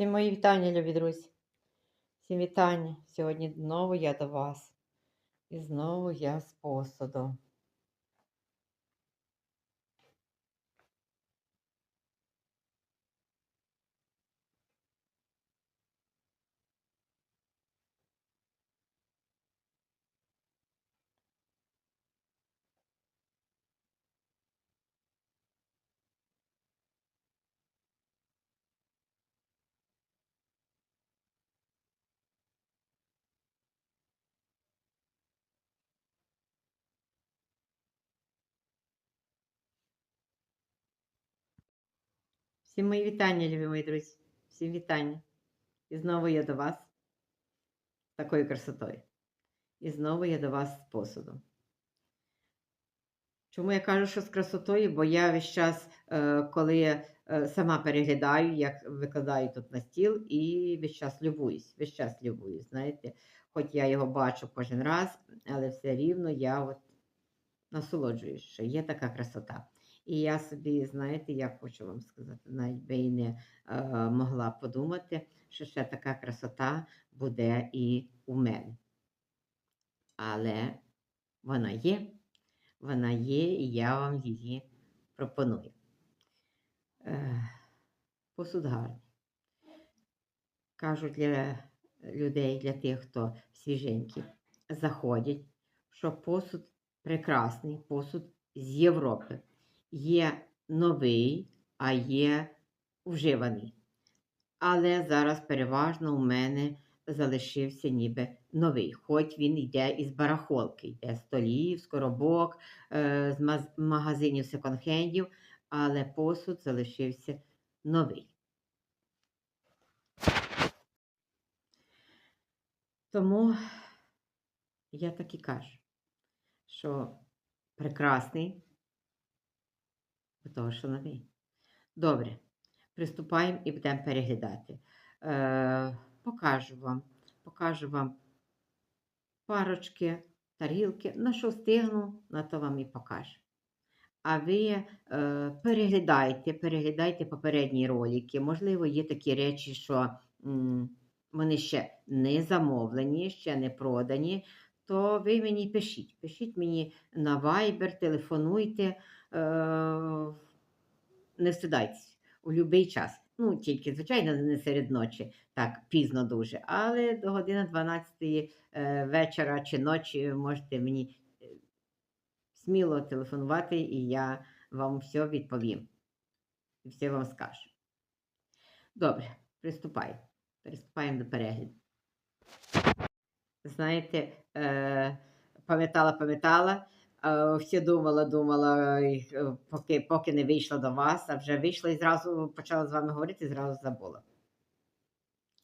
Всім мої вітання, любі друзі. Всім вітання. Сьогодні знову я до вас. І знову я з посуду. Всім мої вітання, любі мої друзі. Всім вітання. І знову я до вас такою красотою. І знову я до вас з посудом. Чому я кажу, що з красотою? Бо я весь час, е, коли я е, сама переглядаю, як викладаю тут на стіл, і весь час любуюсь, весь час любуюсь, знаєте. Хоч я його бачу кожен раз, але все рівно я от насолоджуюсь, що є така красота. І я собі, знаєте, я хочу вам сказати, навіть би і не е, могла подумати, що ще така красота буде і у мене. Але вона є, вона є, і я вам її пропоную. Е, посуд гарний. Кажу для людей, для тих, хто свіженький, заходять, що посуд прекрасний, посуд з Європи. Є новий, а є вживаний. Але зараз переважно у мене залишився ніби новий, хоч він йде із барахолки, йде з столів, з коробок, е, з магазинів секонд-хендів, але посуд залишився новий. Тому я так і кажу, що прекрасний, того, що новий. Добре, приступаємо і будемо переглядати. Е, покажу вам, покажу вам парочки, тарілки. На що встигну, на то вам і покажу. А ви е, переглядайте, переглядайте попередні ролики. Можливо, є такі речі, що м, вони ще не замовлені, ще не продані. То ви мені пишіть. Пишіть мені на Viber, телефонуйте, е, не встидайтесь у будь-який час. Ну, тільки, звичайно, не серед ночі, так пізно дуже, але до години 12 е, вечора чи ночі можете мені е, сміло телефонувати, і я вам все відповім. І все вам скажу. Добре, приступаємо. Приступаємо до перегляду. Знаєте, пам'ятала, пам'ятала, е, всі думала, думала, е, поки, поки не вийшла до вас, а вже вийшла і зразу почала з вами говорити, і зразу забула.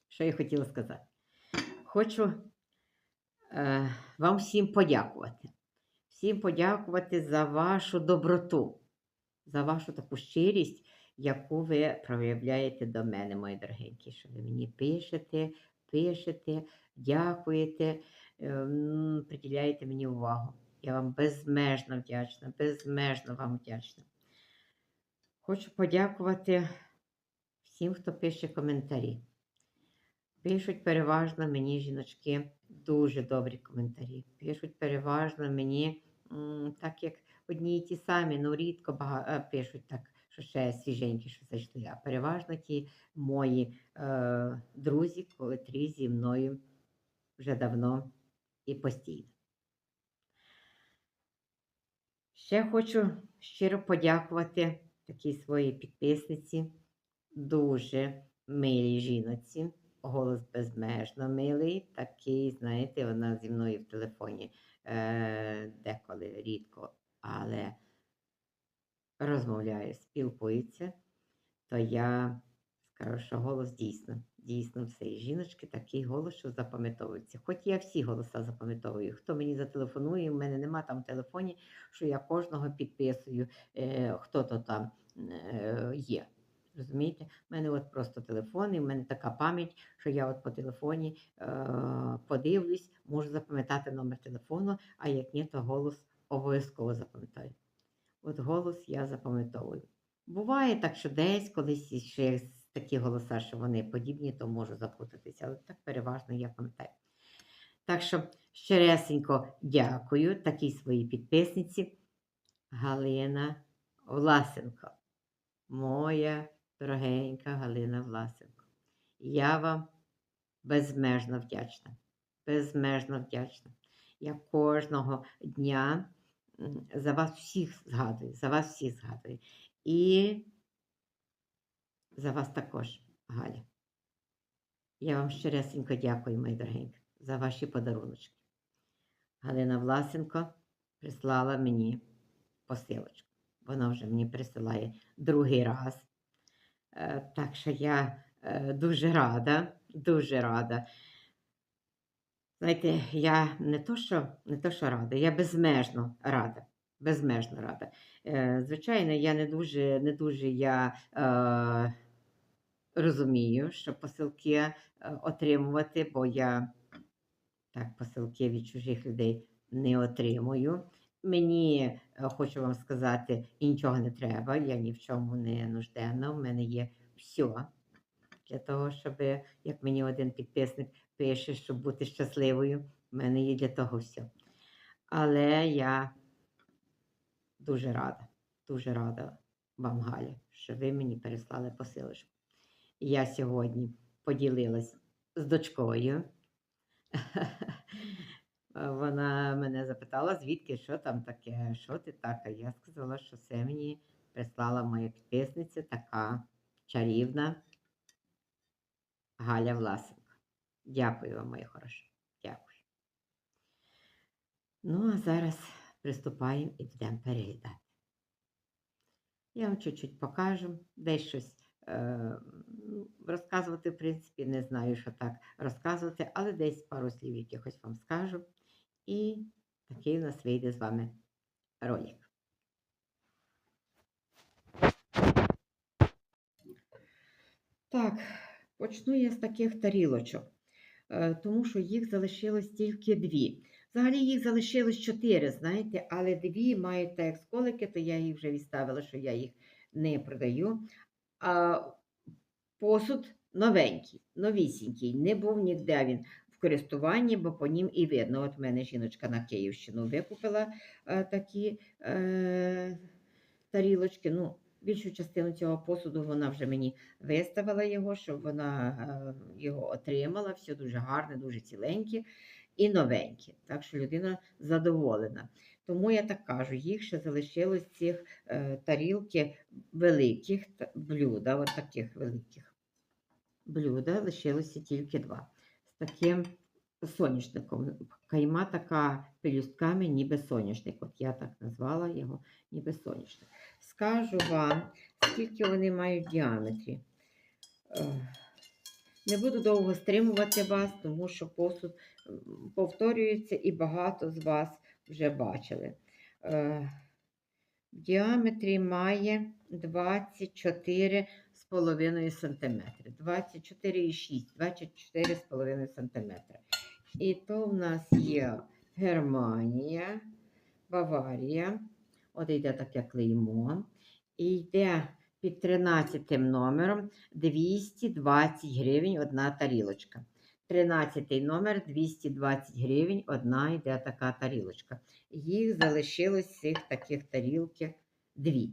Що я хотіла сказати? Хочу е, вам всім подякувати. Всім подякувати за вашу доброту, за вашу таку щирість, яку ви проявляєте до мене, мої дорогенькі, що ви мені пишете, пишете, дякуєте, приділяєте мені увагу. Я вам безмежно вдячна, безмежно вам вдячна. Хочу подякувати всім, хто пише коментарі. Пишуть переважно мені жіночки дуже добрі коментарі. Пишуть переважно мені, так як одні і ті самі, ну рідко бага- пишуть так, що ще свіженькі, що зайшли. А переважно ті мої е, друзі, котрі зі мною вже давно і постійно. Ще хочу щиро подякувати такій своїй підписниці, дуже милій жіноці. Голос безмежно милий, такий, знаєте, вона зі мною в телефоні е, деколи рідко, але розмовляє, спілкується, то я скажу, що голос дійсно, дійсно в цієї жіночки такий голос, що запам'ятовується. Хоч я всі голоса запам'ятовую. Хто мені зателефонує, в мене нема там в телефоні, що я кожного підписую, е, хто то там е, є. Розумієте? У мене от просто телефон, і в мене така пам'ять, що я от по телефоні е, подивлюсь, можу запам'ятати номер телефону, а як ні, то голос обов'язково запам'ятаю. От голос я запам'ятовую. Буває так, що десь колись ще такі голоса, що вони подібні, то можу заплутатися. Але так переважно я пам'ятаю. Так що щиресенько дякую такій своїй підписниці Галина Власенко. Моя дорогенька Галина Власенко. Я вам безмежно вдячна. Безмежно вдячна. Я кожного дня за вас всіх згадую, за вас всіх згадую. І за вас також, Галя. Я вам щиресенько дякую, мої дорогенькі, за ваші подаруночки. Галина Власенко прислала мені посилочку. Вона вже мені присилає другий раз. Е, Так що я е, дуже рада, дуже рада. Знаєте, я не то, що, не то, що рада, я безмежно рада. Безмежно рада. Е, Звичайно, я не дуже, не дуже я е, розумію, що посилки е, отримувати, бо я так посилки від чужих людей не отримую. Мені, е, хочу вам сказати, нічого не треба, я ні в чому не нужденна. У мене є все для того, щоб, як мені один підписник пише, щоб бути щасливою, в мене є для того все. Але я дуже рада, дуже рада вам, Галя, що ви мені переслали посилочку. Я сьогодні поділилась з дочкою. Вона мене запитала, звідки, що там таке, що ти так. А я сказала, що це мені прислала моя підписниця, така чарівна Галя Власенко. Дякую вам, моя хороша. Дякую. Ну, а зараз приступаємо і будемо переглядати. Я вам чуть-чуть покажу, десь щось розказувати, в принципі, не знаю, що так розказувати, але десь пару слів якихось вам скажу. І такий у нас вийде з вами ролик. Так, почну я з таких тарілочок, е, тому що їх залишилось тільки дві. Взагалі їх залишилось чотири, знаєте, але дві мають так як сколики, то я їх вже відставила, що я їх не продаю. А посуд новенький, новісінький, не був ніде він в користуванні, бо по нім і видно. От мене жіночка на Київщину викупила е, такі е, тарілочки. Ну, більшу частину цього посуду вона вже мені виставила його, щоб вона е, його отримала. Все дуже гарне, дуже ціленьке і новеньке. Так що людина задоволена. Тому я так кажу, їх ще залишилось цих е, тарілки великих блюда, от таких великих блюда, лишилося тільки два. З таким соняшником. Кайма така пелюстками, ніби соняшник. От я так назвала його, ніби соняшник. Скажу вам, скільки вони мають діаметрі. Е, Не буду довго стримувати вас, тому що посуд повторюється і багато з вас вже бачили. Е, В діаметрі має 24,5 см. 24,6, 24,5 см. І то в нас є Германія, Баварія. От йде таке клеймо. І йде під 13 номером 220 гривень одна тарілочка. 13 номер 220 гривень одна йде така тарілочка. Їх залишилось цих таких тарілки дві.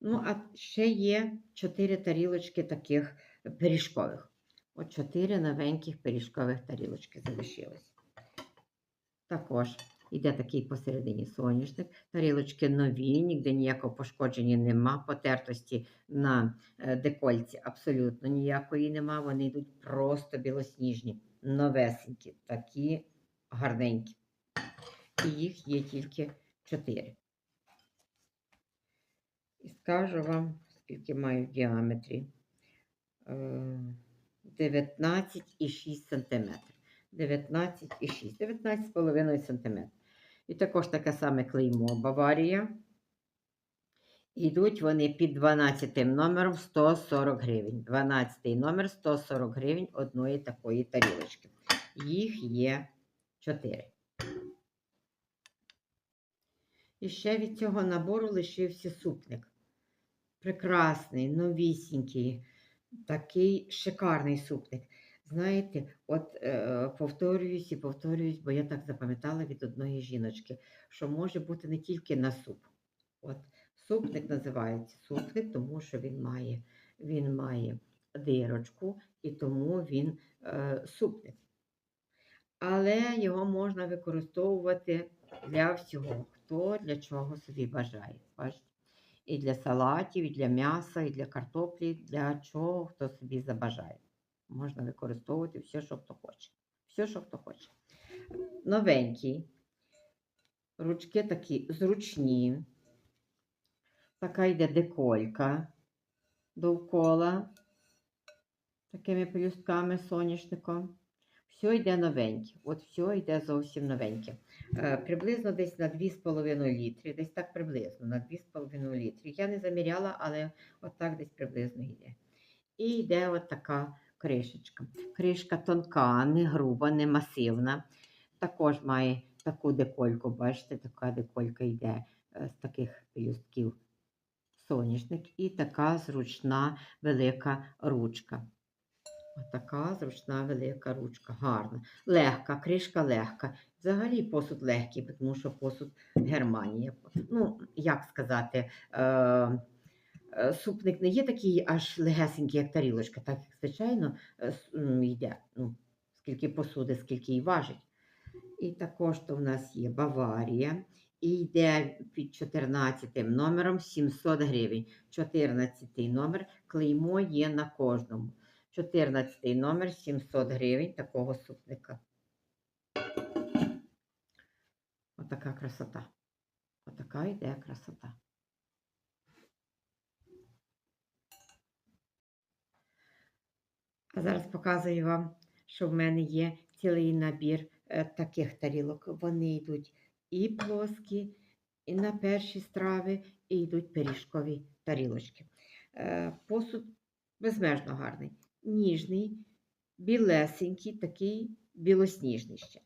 Ну, а ще є 4 тарілочки таких пиріжкових. От 4 новеньких пиріжкових тарілочки залишилось. Також Іде такий посередині соняшник. Тарілочки нові, ніде ніякого пошкодження нема. Потертості на е, декольці абсолютно ніякої нема. Вони йдуть просто білосніжні, новесенькі, такі гарненькі. І їх є тільки чотири. І скажу вам, скільки маю в діаметрі. Е, 19,6 см. 19,6, 19,5 см. І також таке саме клеймо Баварія. Ідуть вони під 12 номером 140 гривень. 12 номер 140 гривень одної такої тарілочки. Їх є 4. І ще від цього набору лишився супник. прекрасний, новісінький, такий шикарний супник. Знаєте, от е, повторююсь і повторююсь, бо я так запам'ятала від одної жіночки, що може бути не тільки на суп. От супник називається супник, тому що він має, він має дирочку і тому він е, супник. Але його можна використовувати для всього, хто для чого собі бажає. Бачите? І для салатів, і для м'яса, і для картоплі, для чого хто собі забажає. Можна використовувати все, що хто хоче. Все, що хто хоче. Новенький. Ручки такі зручні. Така йде деколька довкола. Такими пелюстками соняшником. Все йде новеньке. От все йде зовсім новеньке. Е, приблизно десь на 2,5 літри. Десь так приблизно на 2,5 літри. Я не заміряла, але от так десь приблизно йде. І йде от така кришечка. Кришка тонка, не груба, не масивна. Також має таку декольку. Бачите, така деколька йде е, з таких пелюстків соняшник і така зручна велика ручка. Отака зручна велика ручка, гарна. Легка, кришка легка. Взагалі посуд легкий, тому що посуд Германія. Ну, як сказати, е, супник не є такий аж легесенький, як тарілочка, так звичайно е, йде. Ну, скільки посуди, скільки й важить. І також то в нас є Баварія. І йде під 14 номером 700 гривень. 14 номер, клеймо є на кожному. 14 номер 700 гривень такого супника. Отака красота. Отака йде красота. А зараз показую вам, що в мене є цілий набір е, таких тарілок. Вони йдуть і плоскі, і на перші страви, і йдуть пиріжкові тарілочки. Е, Посуд безмежно гарний, ніжний, білесенький, такий білосніжний ще.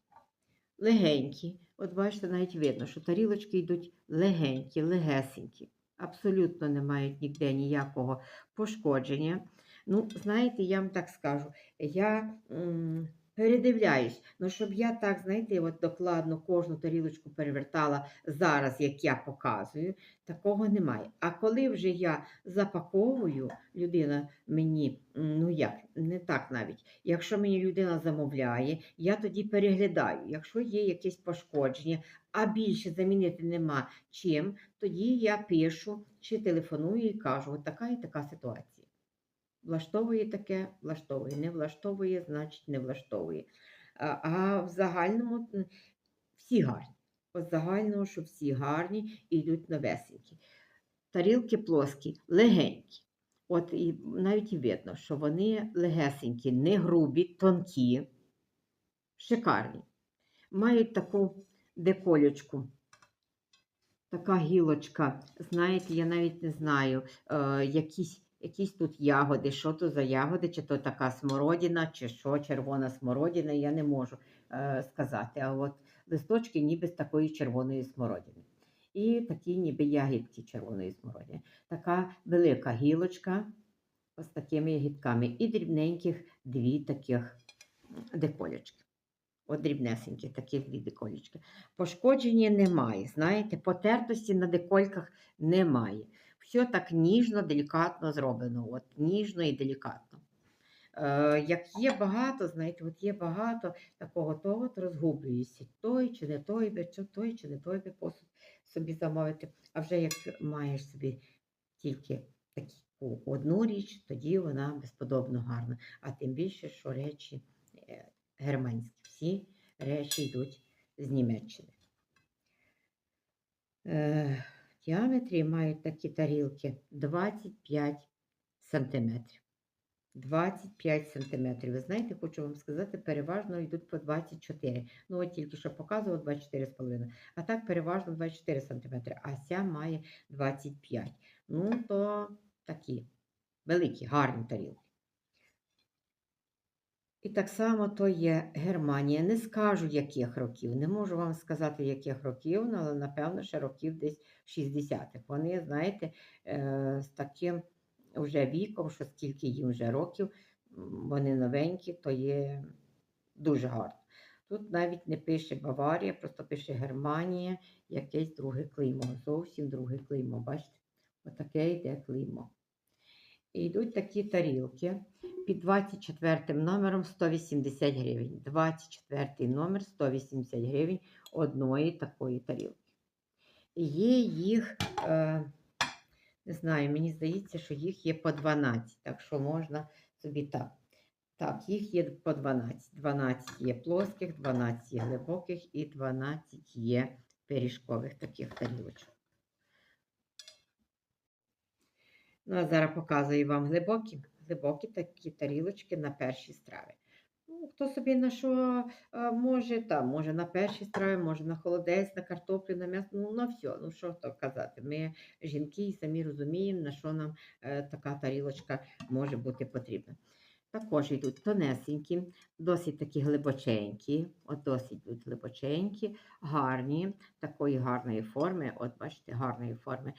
Легенький. От бачите, навіть видно, що тарілочки йдуть легенькі, легесенькі. Абсолютно не мають ніде ніякого пошкодження. Ну, знаєте, я вам так скажу, я м, передивляюсь, ну щоб я так, знаєте, от докладно кожну тарілочку перевертала зараз, як я показую, такого немає. А коли вже я запаковую, людина мені, ну як, не так навіть. Якщо мені людина замовляє, я тоді переглядаю. Якщо є якесь пошкодження, а більше замінити нема чим, тоді я пишу чи телефоную і кажу, от така і така ситуація. Влаштовує таке, влаштовує, не влаштовує, значить не влаштовує. А, в загальному всі гарні. От загального, що всі гарні і йдуть новесенькі. Тарілки плоскі, легенькі. От і навіть і видно, що вони легесенькі, не грубі, тонкі, шикарні. Мають таку деколючку. Така гілочка. Знаєте, я навіть не знаю, е, якісь, якісь тут ягоди. Що то за ягоди, чи то така смородина, чи що, червона смородина, я не можу е, сказати. А от листочки ніби з такої червоної смородини. І такі ніби ягідки червоної смородини. Така велика гілочка з такими ягідками. І дрібненьких дві таких деколячки. От дрібнесенькі, такі дві деколічки. Пошкодження немає. Знаєте, потертості на декольках немає. Все так ніжно, делікатно зроблено. От ніжно і делікатно. Е, як є багато, знаєте, от є багато такого, то розгублюєшся. Той чи не той би, чи той чи не той би посуд собі замовити. А вже як маєш собі тільки таку одну річ, тоді вона безподобно гарна. А тим більше, що речі е, германські. Всі речі йдуть з Німеччини. Е, діаметрі мають такі тарілки 25 сантиметрів. 25 сантиметрів. Ви знаєте, хочу вам сказати, переважно йдуть по 24. Ну, от тільки що показував 24,5. А так переважно 24 сантиметри, а ця має 25. Ну, то такі великі, гарні тарілки. І так само то є Германія. Не скажу, яких років. Не можу вам сказати, яких років, ну, але напевно, ще років десь 60-х. Вони, знаєте, е, з таким вже віком, що скільки їм вже років, вони новенькі, то є дуже гарно. Тут навіть не пише Баварія, просто пише Германія, якесь друге клеймо. Зовсім друге клеймо. Бачите? Отаке йде клеймо. І йдуть такі тарілки під 24 номером 180 гривень. 24 номер 180 гривень одної такої тарілки. Є їх, е, не знаю, мені здається, що їх є по 12, так що можна собі так. Так, їх є по 12. 12 є плоских, 12 є глибоких і 12 є пиріжкових таких тарілочок. Ну, а зараз показую вам глибокі, глибокі такі тарілочки на перші страви. Ну, хто собі на що а, може, там, може на перші страви, може на холодець, на картоплю, на м'ясо, ну на все. Ну що то казати. Ми жінки і самі розуміємо, на що нам е, така тарілочка може бути потрібна. Також йдуть тонесенькі, досить такі глибоченькі, от досить йдуть глибоченькі, гарні, такої гарної форми. От бачите, гарної форми.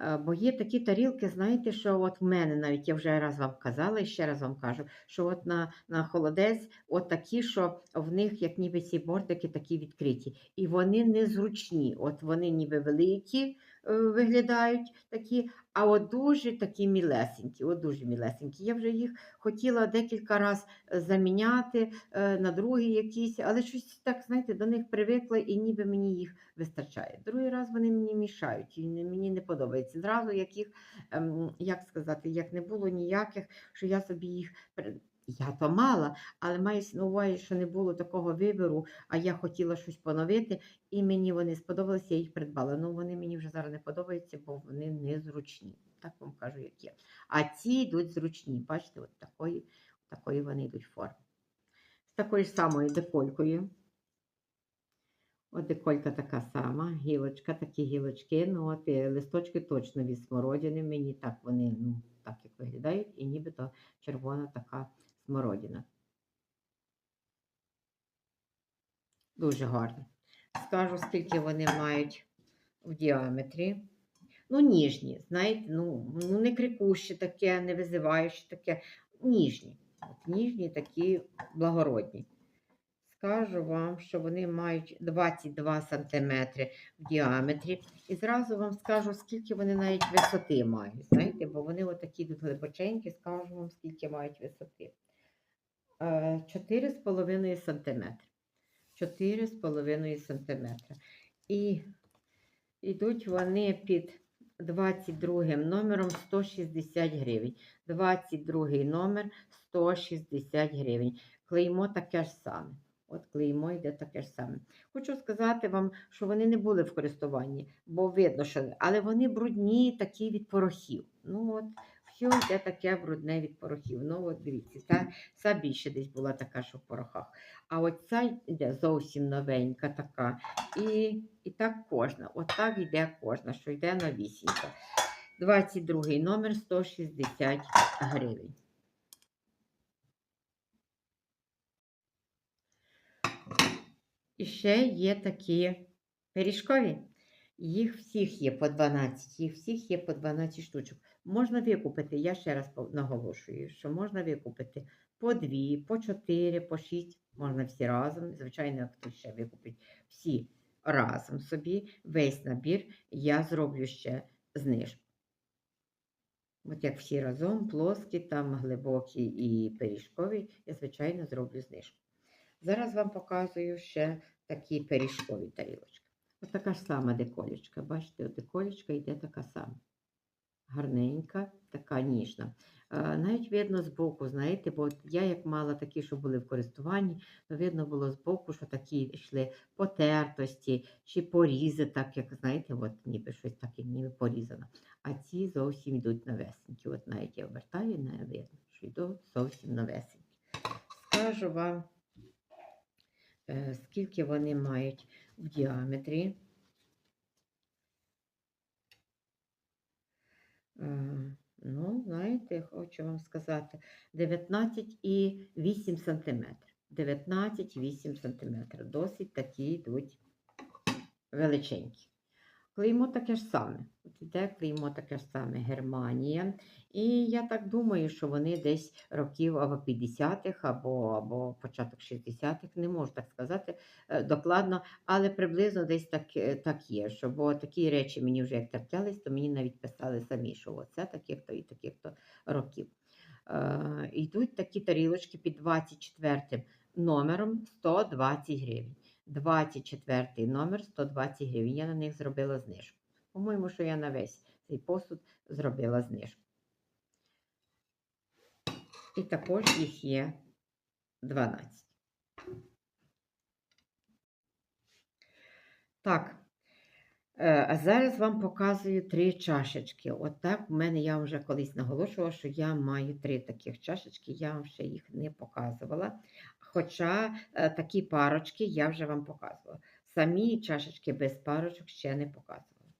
Е, Бо є такі тарілки, знаєте, що от в мене навіть я вже раз вам казала і ще раз вам кажу, що от на, на холодець от такі, що в них як ніби ці бортики такі відкриті. І вони незручні. От вони ніби великі е, виглядають такі, а от дуже такі мілесенькі, от дуже мілесенькі. Я вже їх хотіла декілька разів заміняти е, на другі якісь, але щось так, знаєте, до них привикла і ніби мені їх вистачає. Другий раз вони мені мішають і мені не подобається. Зразу, як їх, ем, як сказати, як не було ніяких, що я собі їх. Я то мала, але маю на увазі, що не було такого вибору, а я хотіла щось поновити, і мені вони сподобалися, я їх придбала. Ну вони мені вже зараз не подобаються, бо вони незручні. Так вам кажу, як є. А ці йдуть зручні. Бачите, от такої, такої вони йдуть форми. З такою самою деколькою. От деколька така сама, гілочка, такі гілочки. Ну, от листочки точно від смородини. Мені так вони ну, так як виглядають, і нібито червона така смородина. Дуже гарно. Скажу, скільки вони мають в діаметрі. Ну, ніжні, знаєте, ну, ну не крикущі таке, не визиваючі таке. Ніжні. От, ніжні такі благородні. Скажу вам, що вони мають 22 см в діаметрі. І зразу вам скажу, скільки вони навіть висоти мають. Знаєте, бо вони отакі тут глибоченькі, скажу вам, скільки мають висоти. Е, 4,5 см. 4,5 см. І йдуть вони під 22 номером 160 гривень. 22 номер 160 гривень. Клеймо таке ж саме. От клеймо йде таке ж саме. Хочу сказати вам, що вони не були в користуванні, бо видно, що але вони брудні такі від порохів. Ну от все йде таке брудне від порохів. Ну от дивіться, та, ця більше десь була така, що в порохах. А от ця йде зовсім новенька така. І, і так кожна. От так йде кожна, що йде новісінька. 22 номер 160 гривень. І ще є такі пиріжкові. Їх всіх є по 12, їх всіх є по 12 штучок. Можна викупити, я ще раз наголошую, що можна викупити по 2, по 4, по 6, можна всі разом. Звичайно, хто ще викупить всі разом собі, весь набір, я зроблю ще знижку. От як всі разом, плоскі, там глибокі і пиріжкові, я, звичайно, зроблю знижку. Зараз вам показую ще такі пиріжкові тарілочки. Ось така ж сама деколечка. Бачите, от деколечка йде така сама. Гарненька, така ніжна. Е, Навіть видно збоку, знаєте, бо я як мала такі, що були в користуванні, то видно було збоку, що такі йшли потертості чи порізи, так як, знаєте, от ніби щось таке ніби порізано. А ці зовсім йдуть новесенькі. От навіть я обертаю, не видно, що йдуть зовсім новесенькі. Скажу вам, е, скільки вони мають в діаметрі. Ну, знаєте, хочу вам сказати, 19,8 см. 19,8 см. Досить такі йдуть величенькі. Клеймо таке ж саме. От іде клеймо таке ж саме Германія. І я так думаю, що вони десь років або 50-х, або, або початок 60-х, не можу так сказати е, докладно, але приблизно десь так, е, так є. Що, бо такі речі мені вже як траплялись, то мені навіть писали самі, що оце таких-то і таких-то років. Е, йдуть такі тарілочки під 24 номером 120 гривень. 24 номер 120 гривень. Я на них зробила знижку. По-моєму, що я на весь цей посуд зробила знижку. І також їх є 12. Так. Е, А зараз вам показую три чашечки. От так в мене я вже колись наголошувала, що я маю три таких чашечки, я вам ще їх не показувала. Хоча е, такі парочки я вже вам показувала. Самі чашечки без парочок ще не показувала.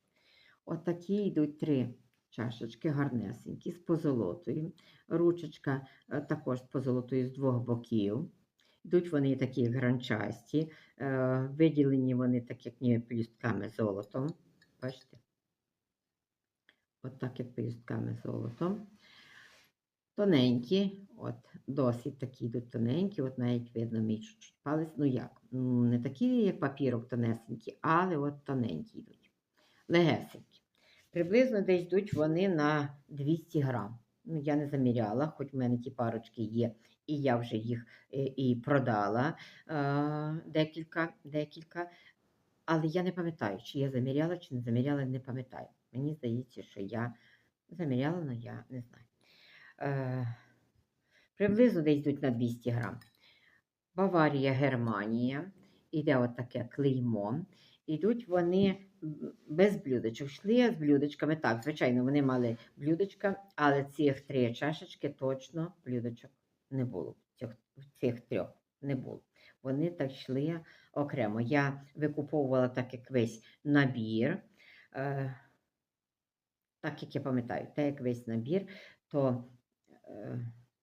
От такі йдуть три чашечки гарнесенькі, з позолотою. Ручечка е, також з позолотою з двох боків. Йдуть вони такі гранчасті, е, виділені вони так, як ніби пелюстками золотом. Бачите? От так, як пелюстками золотом. Тоненькі, от досить такі йдуть тоненькі, от навіть видно мій чуть-чуть палець. Ну як? Не такі, як папірок тонесенькі, але от тоненькі йдуть. Легесенькі. Приблизно десь йдуть вони на 200 грам. Ну, я не заміряла, хоч в мене ті парочки є, і я вже їх е, і продала е, декілька, декілька. Але я не пам'ятаю, чи я заміряла, чи не заміряла, не пам'ятаю. Мені здається, що я заміряла, але я не знаю. Е, приблизно десь йдуть на 200 грам. Баварія, Германія. Іде отаке клеймо. Ідуть вони без блюдечок. Йшли з блюдечками. Так, звичайно, вони мали блюдечка, але цих три чашечки точно блюдечок не було. Цих, цих трьох не було. Вони так йшли окремо. Я викуповувала так, як весь набір. Е, так як я пам'ятаю, так як весь набір, то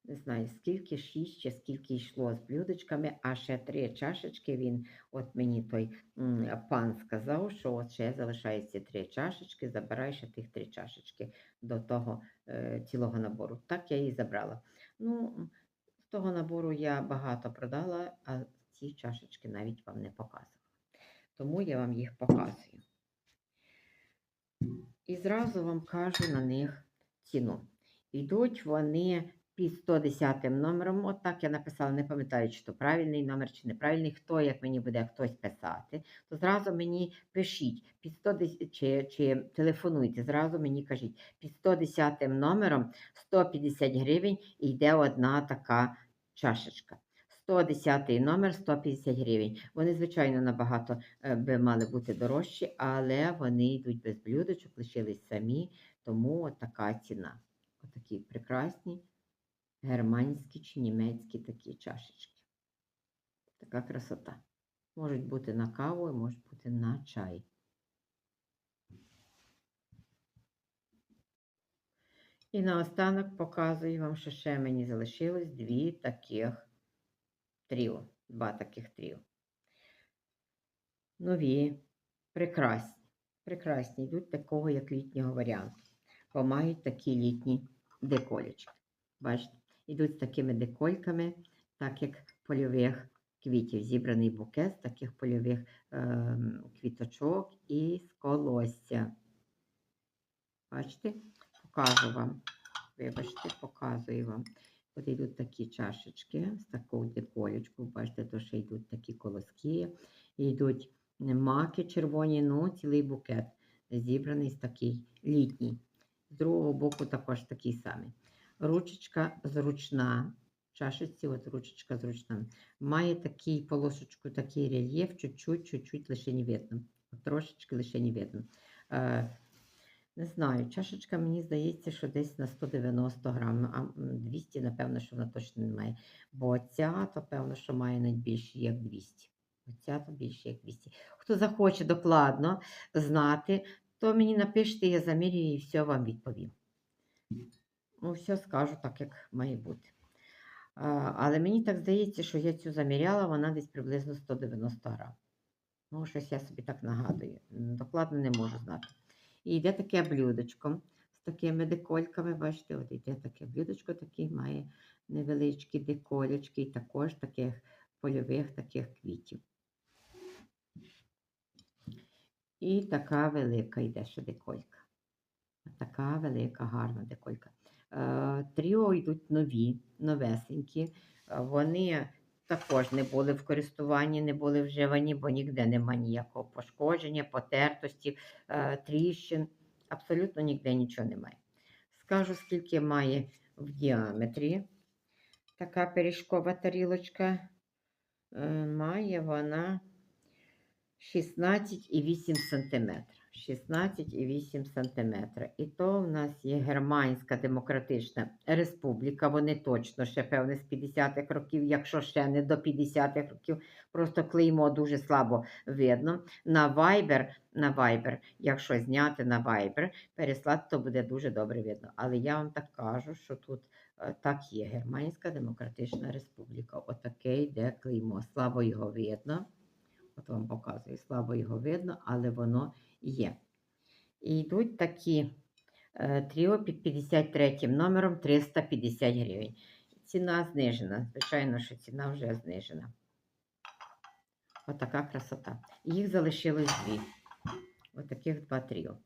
не знаю, скільки, шість чи скільки йшло з блюдечками, а ще три чашечки. Він, от мені той пан сказав, що от ще залишається три чашечки, забирай ще тих три чашечки до того е, цілого набору. Так я і забрала. Ну, з того набору я багато продала, а ці чашечки навіть вам не показувала. Тому я вам їх показую. І зразу вам кажу на них ціну. Йдуть вони під 110 номером. От так я написала, не пам'ятаю, чи то правильний номер, чи неправильний. Хто, як мені буде хтось писати, то зразу мені пишіть під 110, чи, чи телефонуйте, зразу мені кажіть, під 110 номером 150 гривень і йде одна така чашечка. 110 номер 150 гривень. Вони, звичайно, набагато е, би мали бути дорожчі, але вони йдуть без блюдочок, лишились самі, тому така ціна. Отакі прекрасні германські чи німецькі такі чашечки. Така красота. Можуть бути на каву, можуть бути на чай. І наостанок показую вам, що ще мені залишилось дві таких тріо. Два таких тріо. Нові, прекрасні. Прекрасні йдуть такого, як літнього варіанту. Бо мають такі літні деколечки. Бачите, йдуть з такими декольками, так як польових квітів. Зібраний букет з таких польових ем, квіточок і з колосся. Бачите, покажу вам. Вибачте, показую вам. От йдуть такі чашечки з такою деколечкою. Бачите, то ще йдуть такі колоски. Йдуть маки червоні, ну, цілий букет зібраний з такий літній. З другого боку також такий самий. Ручечка зручна. Чашечці, от ручечка зручна. Має такий полосочку, такий рельєф, чуть-чуть, лише не видно. Трошечки лише не видно. Е, не знаю, чашечка, мені здається, що десь на 190 грам, а 200, напевно, що вона точно не має. Бо ця, то певно, що має навіть більше, як 200. Оця то більше, як 200. Хто захоче докладно знати, то мені напишіть, я замірюю і все вам відповім. Ну, все скажу так, як має бути. А, але мені так здається, що я цю заміряла, вона десь приблизно 190 грам. Ну, щось я собі так нагадую. Докладно не можу знати. І йде таке блюдечко з такими декольками. Бачите, от йде таке блюдечко, такий має невеличкі деколечки, і також таких польових таких квітів. І така велика йде ще деколька. Така велика, гарна деколька. Е, Тріо йдуть нові, новесенькі. Вони також не були в користуванні, не були вживані, бо ніде нема ніякого пошкодження, потертості, е, тріщин. Абсолютно ніде нічого немає. Скажу, скільки має в діаметрі така пиріжкова тарілочка. Е, Має вона 16,8 см. 16,8 см. І то в нас є Германська Демократична Республіка. Вони точно ще, певне, з 50-х років, якщо ще не до 50-х років, просто клеймо дуже слабо видно. На Viber, на Viber, якщо зняти на Viber, переслати, то буде дуже добре видно. Але я вам так кажу, що тут е, так є Германська Демократична Республіка. Отаке йде клеймо. Слабо його видно. От вам показую, слабо його видно, але воно є. І йдуть такі е, тріо під 53 номером 350 гривень. Ціна знижена. Звичайно, що ціна вже знижена. Отака красота. Їх залишилось дві. Отаких два тріо.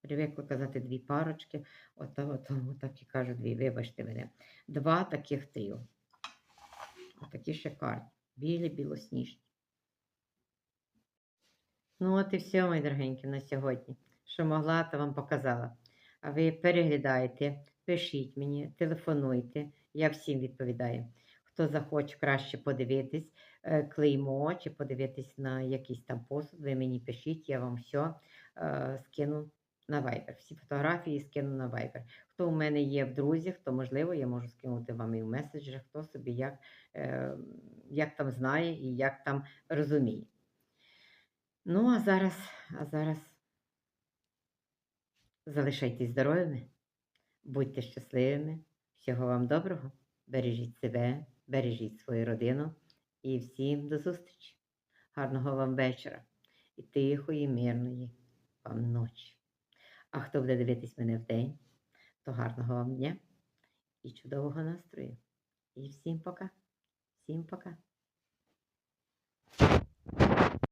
Привикла казати дві парочки, от, от, от так і кажу дві, вибачте мене. Два таких тріо. Отакі шикарні. Білі, білосніжні. Ну, от і все, мої дорогенькі, на сьогодні. Що могла, то вам показала. А ви переглядайте, пишіть мені, телефонуйте, я всім відповідаю. Хто захоче краще подивитись е, клеймо чи подивитись на якийсь там посуд, ви мені пишіть, я вам все е, скину на Viber. Всі фотографії скину на Viber. Хто у мене є в друзях, то можливо я можу скинути вам і в меседжах, хто собі як, е, як там знає і як там розуміє. Ну, а зараз, а зараз залишайтесь здоровими, будьте щасливими, всього вам доброго, бережіть себе, бережіть свою родину і всім до зустрічі. Гарного вам вечора і тихої, мирної вам ночі. А хто буде дивитись мене вдень, то гарного вам дня і чудового настрою. І всім пока. Всім пока.